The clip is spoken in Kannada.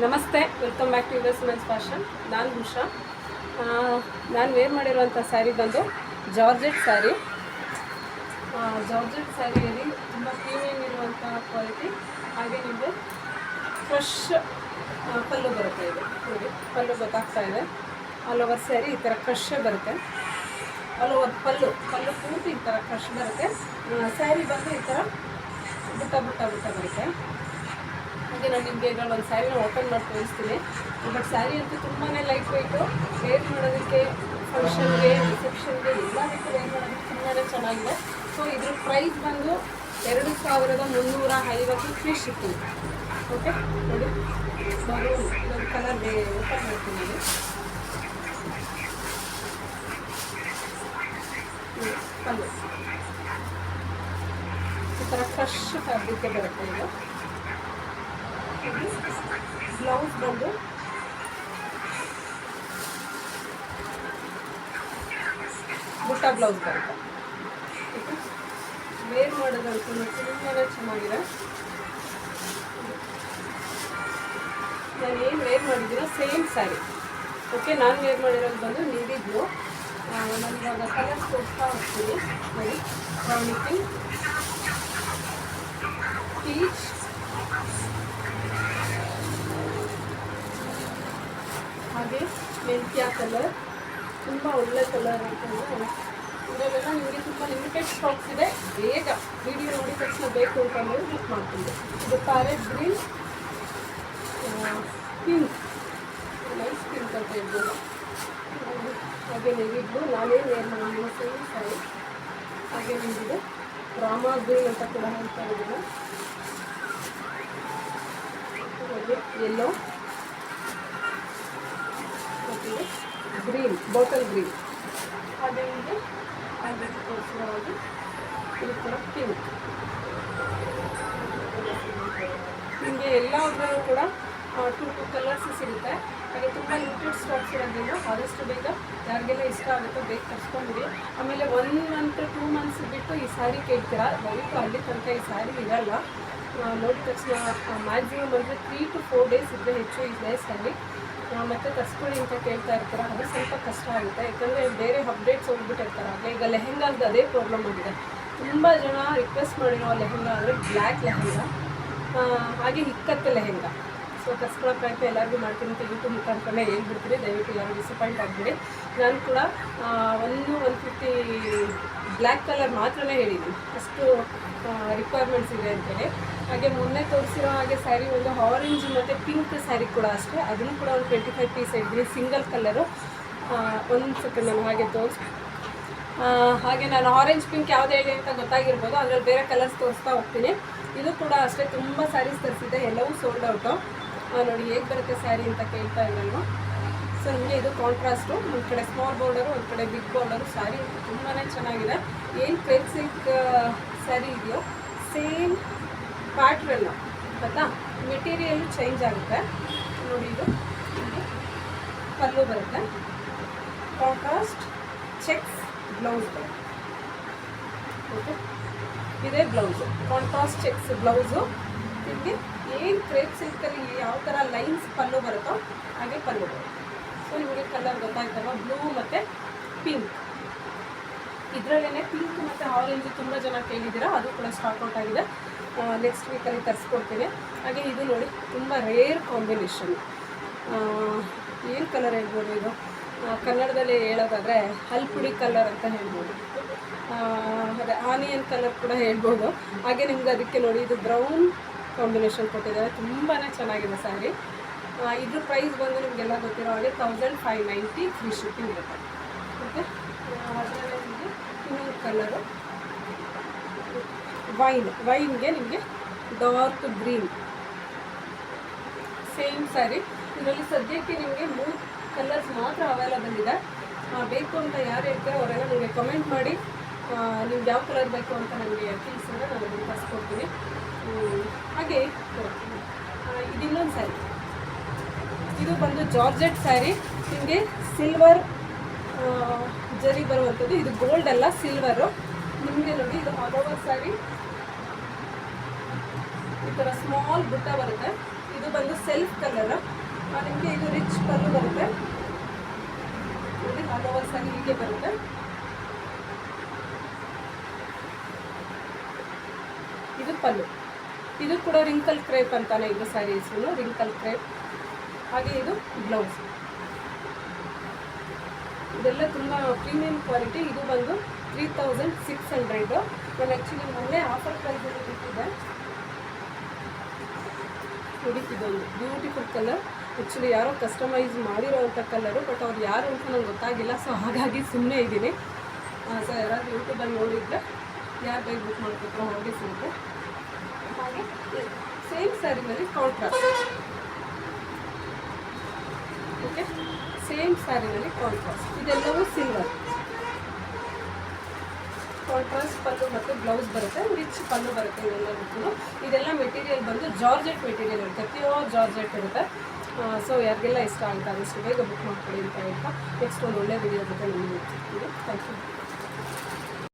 ನಮಸ್ತೆ welcome back to yours men's fashion ನಾನು ಉಷಾ. ನಾನು ವೇರ್ ಮಾಡಿರುವಂಥ ಸ್ಯಾರಿ ಬಂದು ಜಾರ್ಜೆಟ್ ಸ್ಯಾರಿ ಜಾರ್ಜೆಟ್ ಸ್ಯಾರಿಯಲ್ಲಿ ತುಂಬ ಪ್ರೀಮಿಯಂ ಇರುವಂಥ ಕ್ವಾಲಿಟಿ ಹಾಗೆ ನಿಮಗೆ ಫ್ರೆಶ್ ಪಲ್ಲು ಬರುತ್ತೆ ಇದು. ನೋಡಿ, ಪಲ್ಲು ಗೊತ್ತಾಗ್ತಾ ಇದೆ. ಆಲ್ ಓವರ್ ಸ್ಯಾರಿ ಈ ಥರ ಫ್ರೆಶ್ಶೇ ಬರುತ್ತೆ. ಆಲ್ ಓವರ್ ಪಲ್ಲು ಪಲ್ಲು ಪೂರ್ತಿ ಈ ಥರ ಫ್ರೆಶ್ ಬರುತ್ತೆ. ಸ್ಯಾರಿ ಬಂದು ಈ ಥರ ಬುಟ್ಟ ಬುಟ್ಟ ಬುಟ್ಟ ಬರುತ್ತೆ. ನಾನು ನಿಮಗೆ ಇದರಲ್ಲಿ ಒಂದು ಸ್ಯಾರಿನ ಓಪನ್ ಮಾಡಿ ತೋರಿಸ್ತೀನಿ. ಬಟ್ ಸ್ಯಾರಿ ಅಂತೂ ತುಂಬಾ ಲೈಟ್ ವೆಯ್ಟು ವೇರ್ ಮಾಡೋದಕ್ಕೆ ಫಂಕ್ಷನ್ಗೆ ರಿಸೆಪ್ಷನ್ಗೆ ಎಲ್ಲದಕ್ಕೂ ವೇರ್ ಮಾಡೋದಕ್ಕೆ ತುಂಬಾ ಚೆನ್ನಾಗಿದೆ. ಸೊ ಇದ್ರ ಪ್ರೈಸ್ ಬಂದು ಎರಡು ಸಾವಿರದ ಮುನ್ನೂರ ಐವತ್ತು ಫ್ರೀ ಶಿಪ್ಪಿಂಗ್ ಓಕೆ ನೋಡಿ. ಮರೂನ್ ಕಲರ್ ಕಲರ್ ಓಪನ್ ಮಾಡ್ತೀನಿ ಪಲ್ಲು ಈ ಥರ ಫ್ರೆಶ್ ಫ್ಯಾಬ್ರಿಕ್ಕೆ ಬರುತ್ತೆ ಇದು. ಬ್ಲೌಸ್ ಬಂದು. ಬುಟ್ಟ ಬ್ಲೌಸ್ ಬರುತ್ತೆ. ವೇರ್ ಮಾಡೋದಂತೂ ತುಂಬಾ ಚೆನ್ನಾಗಿದೆ. ನಾನು ಏನು ವೇರ್ ಮಾಡಿದ್ದೀನೋ ಸೇಮ್ ಸ್ಯಾರಿ ಓಕೆ ನಾನು ವೇರ್ ಮಾಡಿರೋದು ಬಂದು ನೀಡಿದ್ದು ಬ್ಲೂ ನಾನು ಇವಾಗ ಕಲರ್ಸ್ ಕೊಡ್ತಾ ಹೋಗ್ತೀನಿ ನೋಡಿ ಪೀಚ್ ಹಾಗೆ ಮೆಂತ್ಯ ಕಲರ್ ತುಂಬ ಒಳ್ಳೆ ಕಲರ್ ಅಂತಂದರೆ ಇದರಲ್ಲೆಲ್ಲ ನಿಮಗೆ ತುಂಬ ಲಿಮಿಟೆಡ್ ಸ್ಟಾಕ್ಸ್ ಇದೆ. ಬೇಗ ವಿಡಿಯೋ ನೋಡಿ ತಕ್ಷಣ ಬೇಕು ಅಂತಂದರೆ ಬುಕ್ ಮಾಡ್ತೀನಿ. ಇದು parrot green pink light pink ಅಂತ ಹೇಳ್ಬೋದು. ಹಾಗೆ ನೆಗಿದ್ದು ನಾನೇ ವೇರ್ ಮಾಡಿದ್ದೀನಿ ಸೇಮ್ ಸ್ಯಾರಿ ಹಾಗೆ ನಿಮಗಿದೆ ರಾಮಾ ಗ್ರೀನ್ ಅಂತ ಕೂಡ ಹೇಳ್ತಾ ಇದ್ದೀನಿ. ಹಾಗೆ ಎಲ್ಲೋ ಗ್ರೀನ್ ಬಾಟಲ್ ಗ್ರೀನ್ ಅದೇ ನಿಮಗೆ ಅದಕ್ಕೆ ತೋರಿಸಿರೋದು ಇದು ಕೂಡ ಪಿಂಕ್ ನಿಮಗೆ ಎಲ್ಲದರಲ್ಲೂ ಕೂಡ ಟೂ ಟು ಕಲರ್ಸ್ ಸಿಗುತ್ತೆ. ಹಾಗೆ ತುಂಬ ಲಿಮಿಟೆಡ್ ಸ್ಟಾಕ್ಸ್ ಇರೋದ್ರಿಂದ ಆದಷ್ಟು ಬೇಗ ಯಾರಿಗೆಲ್ಲ ಇಷ್ಟ ಆಗುತ್ತೋ ಬೇಗ ತರಿಸ್ಕೊಂಬಿಡಿ ಆಮೇಲೆ ಒನ್ ಮಂತ್ ಟೂ ಮಂತ್ಸ್ ಬಿಟ್ಟು ಈ ಸ್ಯಾರಿ ಕೇಳ್ತೀರಾ? ದಯವಿಟ್ಟು ಅಲ್ಲಿ ತನಕ ಈ ಸ್ಯಾರಿ ಇರಲ್ಲ. ನೋಡಿದ ತಕ್ಷಣ ಮ್ಯಾಕ್ಸಿಮಮ್ ಅಂದರೆ ತ್ರೀ ಟು ಫೋರ್ ಡೇಸ್ ಇದ್ದರೆ ಹೆಚ್ಚು ಈ ಪ್ಲೇಸಲ್ಲಿ ಮತ್ತು ತರಿಸ್ಕೊಳ್ಳಿ ಅಂತ ಕೇಳ್ತಾ ಇರ್ತಾರೆ, ಅದು ಸ್ವಲ್ಪ ಕಷ್ಟ ಆಗುತ್ತೆ. ಯಾಕಂದರೆ ಬೇರೆ ಅಪ್ಡೇಟ್ಸ್ ಹೋಗ್ಬಿಟ್ಟಿರ್ತಾರೆ ಆಗಲೇ ಈಗ ಲೆಹೆಂಗಾದ ಅದೇ ಪ್ರಾಬ್ಲಮ್ ಆಗಿದೆ. ತುಂಬ ಜನ ರಿಕ್ವೆಸ್ಟ್ ಮಾಡಿರೋ ಲೆಹೆಂಗಾ ಅಂದರೆ ಬ್ಲ್ಯಾಕ್ ಲೆಹೆಂಗಾ. ಹಾಗೆ ಹಿಕ್ಕತ್ತೆ ಲೆಹೆಂಗಾ. ಸೊ ತರಿಸ್ಕೊಳ್ಳೋ ಪ್ರಯತ್ನ ಎಲ್ಲರಿಗೂ ಮಾಡ್ತೀನಿ ಯೂಟ್ಯೂಬ್ ಮುಖಾಂತರನೇ ಹೇಳ್ಬಿಡ್ತೀನಿ. ದಯವಿಟ್ಟು ಯಾರು ಡಿಸಪಾಯಿಂಟ್ ಆಗಿಬಿಡಿ. ನಾನು ಕೂಡ ಒಂದು ಒಂದು ಫಿಫ್ಟಿ ಬ್ಲ್ಯಾಕ್ ಕಲರ್ ಮಾತ್ರನೇ ಹೇಳಿದ್ದೀನಿ ಅಷ್ಟು ರಿಕ್ವೈರ್ಮೆಂಟ್ಸ್ ಇದೆ ಅಂತೇಳಿ. ಹಾಗೆ ಮೊನ್ನೆ ತೋರಿಸಿರೋ ಹಾಗೆ ಸ್ಯಾರಿ ಒಂದು ಆರೆಂಜ್ ಮತ್ತು ಪಿಂಕ್ ಸ್ಯಾರಿ ಕೂಡ ಅಷ್ಟೇ. ಅದನ್ನು ಕೂಡ ಒಂದು ಟ್ವೆಂಟಿ ಫೈವ್ ಪೀಸ್ ಹೇಳಿದ್ದೀನಿ ಸಿಂಗಲ್ ಕಲರು ಒಂದು ಸೆಕೆಂಡ್ ನಾನು ಹಾಗೆ ತೋರಿಸ್ ಹಾಗೆ ನಾನು ಆರೆಂಜ್ ಪಿಂಕ್ ಯಾವ್ದು ಹೇಳಿ ಅಂತ ಗೊತ್ತಾಗಿರ್ಬೋದು. ಅದರಲ್ಲಿ ಬೇರೆ ಕಲರ್ಸ್ ತೋರಿಸ್ತಾ ಹೋಗ್ತೀನಿ. ಇದು ಕೂಡ ಅಷ್ಟೇ. ತುಂಬ ಸ್ಯಾರೀಸ್ ತರಿಸಿದ್ದೆ. ಎಲ್ಲವೂ ಸೋಲ್ಡ್ ಔಟು ನೋಡಿ ಹೇಗೆ ಬರುತ್ತೆ ಸ್ಯಾರಿ ಅಂತ ಕೇಳ್ತಾ ಇದ್ದಲ್ವ ಸೊ ನಿಮಗೆ ಇದು ಕಾಂಟ್ರಾಸ್ಟು ಒಂದು ಕಡೆ ಸ್ಮಾಲ್ ಬಾರ್ಡರು ಒಂದು ಕಡೆ ಬಿಗ್ ಬಾರ್ಡರು ಸ್ಯಾರಿ ತುಂಬಾ ಚೆನ್ನಾಗಿದೆ. ಏನು ಕ್ರೇಪ್ ಸ್ಯಾರಿ ಇದೆಯೋ ಸೇಮ್ ಪ್ಯಾಟ್ರನ್ನು ಗೊತ್ತಾ? ಮೆಟೀರಿಯಲ್ ಚೇಂಜ್ ಆಗುತ್ತೆ. ನೋಡಿ ಇದು. ಪಲ್ಲು ಬರುತ್ತೆ. ಕಾಂಟ್ರಾಸ್ಟ್ ಚೆಕ್ಸ್ ಬ್ಲೌಸ್ ಬರುತ್ತೆ. ಓಕೆ ಇದೇ ಬ್ಲೌಸು ಕಾಂಟ್ರಾಸ್ಟ್ ಚೆಕ್ಸ್ ಬ್ಲೌಸು ನಿಮಗೆ ಏನು ಕ್ರೇಪ್ ಸಿಲ್ಕಲ್ಲಿ ಯಾವ ಥರ ಲೈನ್ಸ್ ಪಲ್ಲು ಬರುತ್ತೋ ಹಾಗೆ ಪಲ್ಲು ಬರುತ್ತೆ. ಸೊ ನಿಮಗೆ ಕಲರ್ ಗೊತ್ತಾಯ್ತಲ್ವ? ಬ್ಲೂ ಮತ್ತು ಪಿಂಕ್ ಇದರಲ್ಲೇ ಪಿಂಕ್ ಮತ್ತು ಆರೆಂಜ್ ತುಂಬ ಜನ ಕೇಳಿದ್ದೀರಾ? ಅದು ಕೂಡ ಸ್ಟಾಕ್ ಔಟ್ ಆಗಿದೆ. ನೆಕ್ಸ್ಟ್ ವೀಕಲ್ಲಿ ತರಿಸ್ಕೊಡ್ತೀನಿ. ಹಾಗೆ ಇದು ನೋಡಿ, ತುಂಬ ರೇರ್ ಕಾಂಬಿನೇಷನ್ ಏನು ಕಲರ್ ಹೇಳ್ಬೋದು ಇದು? ಕನ್ನಡದಲ್ಲಿ ಹೇಳೋದಾದರೆ ಹಲ್ಪುಡಿ ಕಲರ್ ಅಂತ ಹೇಳ್ಬೋದು. ಅದೇ ಆನಿಯನ್ ಕಲರ್ ಕೂಡ ಹೇಳ್ಬೋದು. ಹಾಗೆ ನಿಮ್ಗೆ ಅದಕ್ಕೆ ನೋಡಿ, ಇದು ಬ್ರೌನ್ ಕಾಂಬಿನೇಷನ್ ಕೊಟ್ಟಿದ್ದಾರೆ. ತುಂಬಾ ಚೆನ್ನಾಗಿದೆ ಸ್ಯಾರಿ ಇದ್ರ ಪ್ರೈಸ್ ಬಂದು ನಿಮಗೆಲ್ಲ ಗೊತ್ತಿರೋ ಹಾಗೆ thousand five ninety free shipping ಇರುತ್ತೆ. ಓಕೆ ಇನ್ನೊಂದು ಕಲರು ವೈನ್ ವೈನ್ಗೆ ನಿಮಗೆ ಡಾರ್ಕ್ ಗ್ರೀನ್ ಸೇಮ್ ಸ್ಯಾರಿ ಇದರಲ್ಲಿ ಸದ್ಯಕ್ಕೆ ನಿಮಗೆ ಮೂರು ಕಲರ್ಸ್ ಮಾತ್ರ ಅವೈಲಬಲ್ ಇದೆ. ಬೇಕು ಅಂತ ಯಾರು ಹೇಳ್ತಾರೆ ಅವರೆಲ್ಲ ನಿಮಗೆ ಕಮೆಂಟ್ ಮಾಡಿ. ನಿಮ್ಗೆ ಯಾವ ಕಲರ್ ಬೇಕು ಅಂತ ನನಗೆ ತಿಳಿಸಿದ್ರೆ ನಾನು ಅದನ್ನು ಕಳಿಸ್ಕೊಡ್ತೀನಿ ಹಾಗೆ ಇದಿಲ್ಲೊಂದು ಸ್ಯಾರಿ ಇದು ಬಂದು ಜಾರ್ಜೆಟ್ ಸ್ಯಾರಿ. ನಿಮಗೆ ಸಿಲ್ವರ್ ಜರಿ ಬರುವಂಥದ್ದು. ಇದು ಗೋಲ್ಡ್ ಅಲ್ಲ ಸಿಲ್ವರು ನಿಮಗೆ ನೋಡಿ, ಇದು ಓವರ್ ಸ್ಯಾರಿ. ಈ ಥರ ಸ್ಮಾಲ್ ಬುಟ್ಟ ಬರುತ್ತೆ. ಇದು ಬಂದು ಸೆಲ್ಫ್ ಕಲರ್ ನಿಮಗೆ ಇದು ರಿಚ್ ಕಲ್ಲು ಬರುತ್ತೆ. ನೋಡಿ ಓವರ್ ಸಾರಿ ಹೀಗೆ ಬರುತ್ತೆ. ಇದು ಪಲ್ಲು. ಇದು ಕೂಡ ರಿಂಕಲ್ ಕ್ರೇಪ್ ಅಂತಾನೆ, ಇದು ಸ್ಯಾರೀಸ್ ರಿಂಕಲ್ ಕ್ರೇಪ್ ಹಾಗೆ ಇದು ಬ್ಲೌಸ್ ಇದೆಲ್ಲ ತುಂಬ ಪ್ರೀಮಿಯಂ ಕ್ವಾಲಿಟಿ ಇದು ಬಂದು ತ್ರೀ ತೌಸಂಡ್ ಸಿಕ್ಸ್ ಹಂಡ್ರೆಡು ನಾನು ಆ್ಯಕ್ಚುಲಿ ಮೊನ್ನೆ ಆಫರ್ ಪ್ರೈಸಲ್ಲಿ ಬಿಟ್ಟಿದ್ದೆ. ನೋಡಿ, ಇದೊಂದು ಬ್ಯೂಟಿಫುಲ್ ಕಲರ್ ಆ್ಯಕ್ಚುಲಿ ಯಾರೋ ಕಸ್ಟಮೈಸ್ ಮಾಡಿರೋವಂಥ ಕಲರು ಬಟ್ ಅವ್ರು ಯಾರು ಅಂತ ನಂಗೆ ಗೊತ್ತಾಗಿಲ್ಲ ಸೊ ಹಾಗಾಗಿ ಸುಮ್ಮನೆ ಇದ್ದೀನಿ. ಸೊ ಯಾರಾದರೂ ಯೂಟ್ಯೂಬಲ್ಲಿ ನೋಡಿದರೆ ಯಾರು ಬೈಕ್ ಬುಕ್ ಮಾಡ್ಕೊತಾರೋ ಹಾಗೆ ಸಿಗುತ್ತೆ ಹಾಗೆ ಸೇಮ್ ಸ್ಯಾರಿನಲ್ಲಿ ಕಾಂಟ್ರಾಸ್ಟ್ ಓಕೆ ಸೇಮ್ ಸ್ಯಾರಿನಲ್ಲಿ ಕಾಂಟ್ರಾಸ್ಟ್ ಇದೆಲ್ಲವೂ ಸಿಲ್ವರ್ ಕಾಂಟ್ರಾಸ್ಟ್ ಪಲ್ಲು ಮತ್ತು ಬ್ಲೌಸ್ ಬರುತ್ತೆ ರಿಚ್ ಪಲ್ಲು ಬರುತ್ತೆ ಇವೆಲ್ಲದಕ್ಕೂ ಇದೆಲ್ಲ ಮೆಟೀರಿಯಲ್ ಬಂದು ಜಾರ್ಜೆಟ್ ಮೆಟೀರಿಯಲ್ ಇರುತ್ತೆ. ಪ್ಯೂರ್ ಜಾರ್ಜೆಟ್ ಇರುತ್ತೆ. ಸೊ ಯಾರಿಗೆಲ್ಲ ಇಷ್ಟ ಅಂತ ಆದಷ್ಟು ಬೇಗ ಬುಕ್ ಮಾಡ್ಕೊಳ್ಳಿ ಅಂತ ಹೇಳ್ತಾ. ನೆಕ್ಸ್ಟ್ ಒಂದು ಒಳ್ಳೆ ವಿಡಿಯೋ ಜೊತೆ ನಿಮಗೆ